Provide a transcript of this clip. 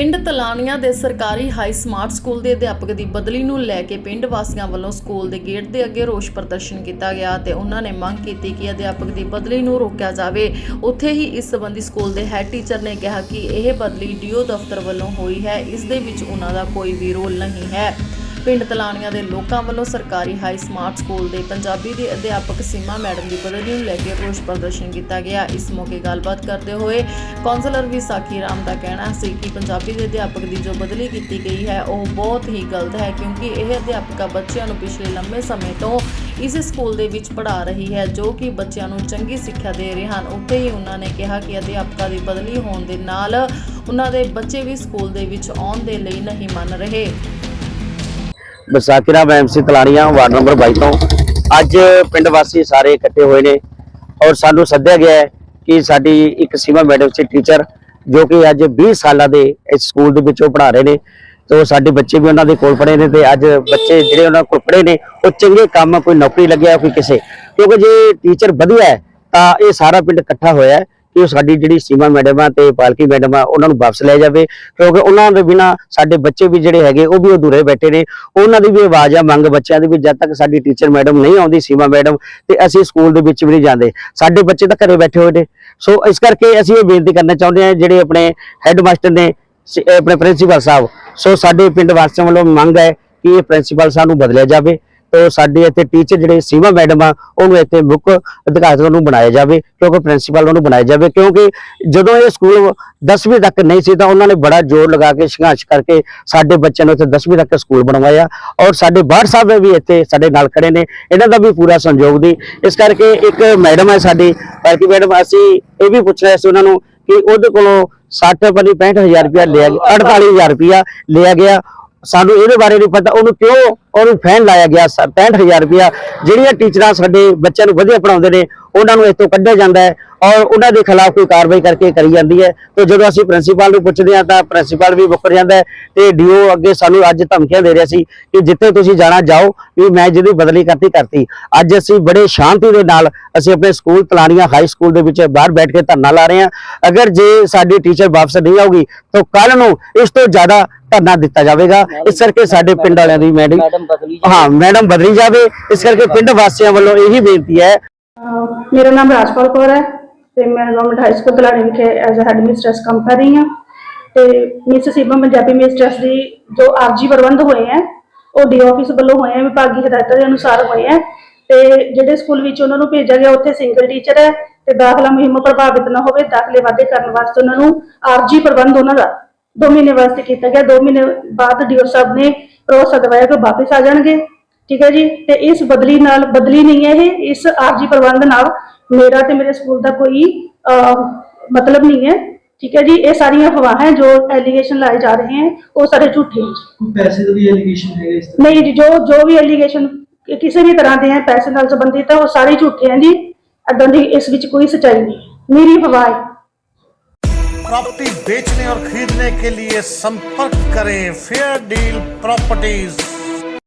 ਪਿੰਡ ਤਲਾਨੀਆਂ ਦੇ ਸਰਕਾਰੀ ਹਾਈ ਸਮਾਰਟ ਸਕੂਲ ਦੇ ਅਧਿਆਪਕ ਦੀ ਬਦਲੀ ਨੂੰ ਲੈ ਕੇ ਪਿੰਡ ਵਾਸੀਆਂ ਵੱਲੋਂ ਸਕੂਲ ਦੇ ਗੇਟ ਦੇ ਅੱਗੇ ਰੋਸ ਪ੍ਰਦਰਸ਼ਨ ਕੀਤਾ ਗਿਆ ਤੇ ਉਹਨਾਂ ਨੇ ਮੰਗ ਕੀਤੀ ਕਿ ਅਧਿਆਪਕ ਦੀ ਬਦਲੀ ਨੂੰ ਰੋਕਿਆ ਜਾਵੇ। ਉੱਥੇ ਹੀ ਇਸ ਸੰਬੰਧੀ ਸਕੂਲ ਦੇ ਹੈੱਡ ਟੀਚਰ ਨੇ ਕਿਹਾ ਕਿ ਇਹ ਬਦਲੀ ਡੀਓ ਦਫ਼ਤਰ ਵੱਲੋਂ ਹੋਈ ਹੈ। ਇਸ ਦੇ ਵਿੱਚ ਉਹਨਾਂ ਦਾ ਕੋਈ ਵੀ ਰੋਲ ਨਹੀਂ ਹੈ। ਪਿੰਡ ਤਲਾਣੀਆਂ ਦੇ ਲੋਕਾਂ ਵੱਲੋਂ ਸਰਕਾਰੀ ਹਾਈ ਸਮਾਰਟ ਸਕੂਲ ਦੇ ਪੰਜਾਬੀ ਦੇ ਅਧਿਆਪਕ ਸੀਮਾ ਮੈਡਮ ਦੀ ਬਦਲੀ ਨੂੰ ਲੈ ਕੇ ਰੋਸ ਪ੍ਰਦਰਸ਼ਨ ਕੀਤਾ ਗਿਆ। ਇਸ ਮੌਕੇ ਗੱਲਬਾਤ ਕਰਦੇ ਹੋਏ ਕੌਂਸਲਰ ਵਿਸਾਖੀ ਰਾਮ ਦਾ ਕਹਿਣਾ ਸੀ ਕਿ ਪੰਜਾਬੀ ਦੇ ਅਧਿਆਪਕ ਦੀ ਜੋ ਬਦਲੀ ਕੀਤੀ ਗਈ ਹੈ, ਉਹ ਬਹੁਤ ਹੀ ਗਲਤ ਹੈ ਕਿਉਂਕਿ ਇਹ ਅਧਿਆਪਕਾ ਬੱਚਿਆਂ ਨੂੰ ਪਿਛਲੇ ਲੰਮੇ ਸਮੇਂ ਤੋਂ ਇਸ ਸਕੂਲ ਦੇ ਵਿੱਚ ਪੜ੍ਹਾ ਰਹੀ ਹੈ, ਜੋ ਕਿ ਬੱਚਿਆਂ ਨੂੰ ਚੰਗੀ ਸਿੱਖਿਆ ਦੇ ਰਹੇ ਹਨ। ਉੱਥੇ ਹੀ ਉਹਨਾਂ ਨੇ ਕਿਹਾ ਕਿ ਅਧਿਆਪਕਾ ਦੀ ਬਦਲੀ ਹੋਣ ਦੇ ਨਾਲ ਉਹਨਾਂ ਦੇ ਬੱਚੇ ਵੀ ਸਕੂਲ ਦੇ ਵਿੱਚ ਆਉਣ ਦੇ ਲਈ ਨਹੀਂ ਮੰਨ ਰਹੇ। Visakhi Ram MC Talaniyan, ward number 22 ਤੋਂ। ਅੱਜ ਪਿੰਡ ਵਾਸੀ ਸਾਰੇ ਇਕੱਠੇ ਹੋਏ ਨੇ ਔਰ ਸਾਨੂੰ ਸੱਦਿਆ ਗਿਆ ਹੈ ਕਿ ਸਾਡੀ ਇੱਕ ਸੀਮਾ ਮੈਡਮ ਸੀ, ਟੀਚਰ, ਜੋ ਕਿ ਅੱਜ 20 ਸਾਲਾਂ ਦੇ ਇਸ ਸਕੂਲ ਦੇ ਵਿੱਚ ਉਹ ਪੜ੍ਹਾ ਰਹੇ ਨੇ। ਤੇ ਸਾਡੇ ਬੱਚੇ ਵੀ ਉਹਨਾਂ ਦੇ ਕੋਲ ਪੜ੍ਹੇ ਨੇ ਤੇ ਅੱਜ ਬੱਚੇ ਜਿਹੜੇ ਉਹਨਾਂ ਕੋਲ ਪੜ੍ਹੇ ਨੇ, ਉਹ ਚੰਗੇ ਕੰਮ, ਕੋਈ ਨੌਕਰੀ ਲੱਗਿਆ, ਕੋਈ ਕਿਸੇ। ਕਿਉਂਕਿ ਜੇ ਟੀਚਰ ਵਧੀਆ ਹੈ, ਤਾਂ ਇਹ ਸਾਰਾ ਪਿੰਡ ਇਕੱਠਾ ਹੋਇਆ ਹੈ। ਕਿ ਉਹ ਸਾਡੀ ਜਿਹੜੀ ਸੀਮਾ ਮੈਡਮ ਆ ਤੇ ਪਾਲਕੀ ਮੈਡਮ ਆ, ਉਹਨਾਂ ਨੂੰ ਵਾਪਸ ਲੈ ਜਾਵੇ। ਕਿਉਂਕਿ ਉਹਨਾਂ ਦੇ ਬਿਨਾ ਸਾਡੇ ਬੱਚੇ ਵੀ ਜਿਹੜੇ ਹੈਗੇ, ਉਹ ਵੀ ਅਧੂਰੇ ਬੈਠੇ ਨੇ। ਉਹਨਾਂ ਦੀ ਵੀ ਆਵਾਜ਼ ਆ ਮੰਗ ਬੱਚਿਆਂ ਦੀ ਵੀ ਜਦ ਤੱਕ ਸਾਡੀ ਟੀਚਰ ਮੈਡਮ ਨਹੀਂ ਆਉਂਦੀ, ਸੀਮਾ ਮੈਡਮ, ਤੇ ਅਸੀਂ ਸਕੂਲ ਦੇ ਵਿੱਚ ਵੀ ਨਹੀਂ ਜਾਂਦੇ। ਸਾਡੇ ਬੱਚੇ ਤਾਂ ਘਰੇ ਬੈਠੇ ਹੋਏ ਨੇ। ਸੋ ਇਸ ਕਰਕੇ ਅਸੀਂ ਇਹ ਬੇਨਤੀ ਕਰਨਾ ਚਾਹੁੰਦੇ ਹਾਂ, ਜਿਹੜੇ ਆਪਣੇ ਹੈੱਡ ਮਾਸਟਰ ਨੇ, ਸ- ਆਪਣੇ ਪ੍ਰਿੰਸੀਪਲ ਸਾਹਿਬ। ਸੋ ਸਾਡੇ ਪਿੰਡ ਵਾਸੀਆਂ ਵੱਲੋਂ ਮੰਗ ਹੈ ਕਿ ਇਹ ਪ੍ਰਿੰਸੀਪਲ ਸਾਨੂੰ ਬਦਲਿਆ ਜਾਵੇ। ਤੇ ਸਾਡੇ ਇੱਥੇ ਟੀਚਰ ਜਿਹੜੇ ਸੀਮਾ ਮੈਡਮ ਆ, ਉਹਨੂੰ ਇੱਥੇ ਮੁੱਖ ਅਧਿਕਾਰੀ ਨੂੰ ਬਣਾਇਆ ਜਾਵੇ, ਕਿਉਂਕਿ ਪ੍ਰਿੰਸੀਪਲ ਉਹਨੂੰ ਬਣਾਇਆ ਜਾਵੇ, ਕਿਉਂਕਿ ਜਦੋਂ ਇਹ ਸਕੂਲ 10ਵੀਂ ਤੱਕ ਨਹੀਂ ਸੀ ਤਾਂ ਉਹਨਾਂ ਨੇ ਬੜਾ ਜ਼ੋਰ ਲਗਾ ਕੇ ਸੰਘਰਸ਼ ਕਰਕੇ ਸਾਡੇ ਬੱਚਿਆਂ ਨੂੰ ਇੱਥੇ 10ਵੀਂ ਤੱਕ ਸਕੂਲ ਬਣਵਾਇਆ ਔਰ ਸਾਡੇ ਬਾਹਰ ਸਾਹਿਬ ਵੀ ਇੱਥੇ ਸਾਡੇ ਨਾਲ ਖੜੇ ਨੇ, ਇਹਨਾਂ ਦਾ ਵੀ ਪੂਰਾ ਸੰਯੋਗ ਦੀ। ਇਸ ਕਰਕੇ ਇੱਕ ਮੈਡਮ ਹੈ ਸਾਡੀ ਬਲਕਿ ਮੈਡਮ ਅਸੀਂ ਇਹ ਵੀ ਪੁੱਛ ਰਹੇ ਸੀ ਉਹਨਾਂ ਨੂੰ ਕਿ ਉਹਦੇ ਕੋਲੋਂ 60 ਪਨੀ 65000 ਰੁਪਇਆ ਲਿਆ ਗਿਆ 48000 ਰੁਪਇਆ ਲਿਆ ਗਿਆ ਸਾਨੂੰ ਇਹਦੇ ਬਾਰੇ ਨਹੀਂ ਪਤਾ। ਉਹਨੂੰ ਕਿਉਂ ਉਹਨੂੰ ਫੈਨ ਲਾਇਆ ਗਿਆ? 65000 ਰੁਪਇਆ। ਜਿਹੜੀਆਂ ਟੀਚਰਾਂ ਸਾਡੇ ਬੱਚਿਆਂ ਨੂੰ ਵਧੀਆ ਪੜਾਉਂਦੇ ਨੇ ਉਹਨਾਂ ਨੂੰ ਇੱਥੋਂ ਕੱਢਿਆ ਜਾਂਦਾ ਹੈ ਔਰ ਉਹਨਾਂ ਦੇ ਖਿਲਾਫ ਕੋਈ ਕਾਰਵਾਈ ਕਰਕੇ ਕਰੀ ਜਾਂਦੀ ਹੈ। ਤੇ ਜਦੋਂ ਅਸੀਂ ਪ੍ਰਿੰਸੀਪਲ ਨੂੰ ਪੁੱਛਦੇ ਹਾਂ ਤਾਂ ਪ੍ਰਿੰਸੀਪਲ ਵੀ ਮੁੱਕਰ ਜਾਂਦਾ ਹੈ ਤੇ ਡੀਓ ਅੱਗੇ ਸਾਨੂੰ ਅੱਜ ਧਮਕੀਆਂ ਦੇ ਰਿਹਾ ਸੀ ਕਿ ਜਿੱਥੇ ਤੁਸੀਂ ਜਾਣਾ ਜਾਓ ਵੀ ਮੈਂ ਜਿਹਦੀ ਬਦਲੀ ਕਰਤੀ ਕਰਤੀ ਅੱਜ ਅਸੀਂ ਬੜੇ ਸ਼ਾਂਤੀ ਦੇ ਨਾਲ ਅਸੀਂ ਆਪਣੇ ਸਕੂਲ ਤਲਾਣੀਆਂ ਹਾਈ ਸਕੂਲ ਦੇ ਵਿੱਚ ਬਾਹਰ ਬੈਠ ਕੇ ਧਰਨਾ ਲਾ ਰਹੇ ਹਾਂ। ਅਗਰ ਜੇ ਸਾਡੀ ਟੀਚਰ ਵਾਪਸ ਨਹੀਂ ਆਊਗੀ ਤਾਂ ਕੱਲ ਨੂੰ ਇਸ ਤੋਂ ਜ਼ਿਆਦਾ ਧਰਨਾ ਦਿੱਤਾ ਜਾਵੇਗਾ। ਇਸ ਕਰਕੇ ਸਾਡੇ ਪਿੰਡ ਵਾਲਿਆਂ ਦੀ ਮੈਡਮ ਹਾਂ ਮੈਡਮ ਬਦਲੀ ਜਾਵੇ। ਇਸ ਕਰਕੇ ਪਿੰਡ ਵਾਸੀਆਂ ਵੱਲੋਂ ਇਹੀ ਬੇਨਤੀ ਹੈ। ਮੇਰਾ ਨਾਮ ਰਾਜਪਾਲ ਕੌਰ ਹੈ ਤੇ ਮੈਂ ਗਵਰਨਮੈਂਟ ਹਾਈ ਸਕੂਲ ਤਲਾੜੀ ਵਿਖੇ ਐਜ਼ ਅ ਹੈਡ ਮਿਸਟਰਸ ਕੰਮ ਕਰ ਰਹੀ ਹਾਂ। ਤੇ ਮਿਸ ਸੀਮਾ ਪੰਜਾਬੀ ਮਿਸਟਰਸ ਦੀ ਜੋ ਆਰਜੀ ਪ੍ਰਬੰਧ ਹੋਏ ਹੈ, ਉਹ ਡੀ ਆਫਿਸ ਵੱਲੋਂ ਹੋਏ ਹੈ, ਵਿਭਾਗੀ ਹਦਾਇਤਾਂ ਦੇ ਅਨੁਸਾਰ ਹੋਏ ਹੈ। ਤੇ ਜਿਹੜੇ ਸਕੂਲ ਵਿੱਚ ਉਹਨਾਂ ਨੂੰ ਭੇਜਿਆ ਗਿਆ, ਉੱਥੇ ਸਿੰਗਲ ਟੀਚਰ ਹੈ ਤੇ ਦਾਖਲਾ ਮੁਹਿੰਮ ਪ੍ਰਭਾਵਿਤ ਨਾ ਹੋਵੇ, ਦਾਖਲੇ ਵਾਧੇ ਕਰਨ ਵਾਸਤੇ ਉਹਨਾਂ ਨੂੰ ਆਰਜੀ ਪ੍ਰਬੰਧ ਉਹਨਾਂ ਦਾ 2 ਮਹੀਨੇ ਵਾਸਤੇ ਕੀਤਾ ਗਿਆ। 2 ਮਹੀਨੇ ਬਾਅਦ ਡੀਓ ਸਾਹਿਬ ਨੇ ਭਰੋਸਾ ਦਵਾਇਆ ਕਿ ਵਾਪਸ ਆ ਜਾਣਗੇ। ਠੀਕ ਹੈ ਜੀ ਤੇ ਇਸ ਬਦਲੀ ਨਾਲ ਬਦਲੀ ਨਹੀਂ ਹੈ ਇਹ ਇਸ ਆਰਜੀ ਪ੍ਰਬੰਧ ਨਾਲ ਮੇਰਾ ਤੇ ਮੇਰੇ ਸਕੂਲ ਦਾ ਕੋਈ ਅਹ, ਮਤਲਬ ਨਹੀਂ ਹੈ ਠੀਕ ਹੈ ਜੀ ਇਹ ਸਾਰੀਆਂ ਅਫਵਾਹਾਂ ਜੋ ਐਲੀਗੇਸ਼ਨ ਲਾਏ ਜਾ ਰਹੇ ਹਨ ਉਹ ਸਾਰੇ ਝੂਠੇ ਹਨ ਕੋਈ ਪੈਸੇ ਦਾ ਵੀ ਐਲੀਗੇਸ਼ਨ ਹੈਗਾ ਇਸ ਤਰ੍ਹਾਂ ਨਹੀਂ ਜੀ ਜੋ ਜੋ ਵੀ ਐਲੀਗੇਸ਼ਨ ਕਿਸੇ ਵੀ ਤਰ੍ਹਾਂ ਦੇ ਹੈ ਪੈਸੇ ਨਾਲ ਸੰਬੰਧਿਤ ਹੈ ਉਹ ਸਾਰੇ ਝੂਠੇ ਹਨ ਜੀ ਏਦਾਂ ਦੀ ਇਸ ਵਿੱਚ ਕੋਈ ਸੱਚਾਈ ਨਹੀਂ ਹੈ। ਮੇਰੀ ਅਫਵਾਹ ਹੈ प्रॉपर्टी बेचने और खरीदने के लिए संपर्क करें फेयर डील प्रॉपर्टीज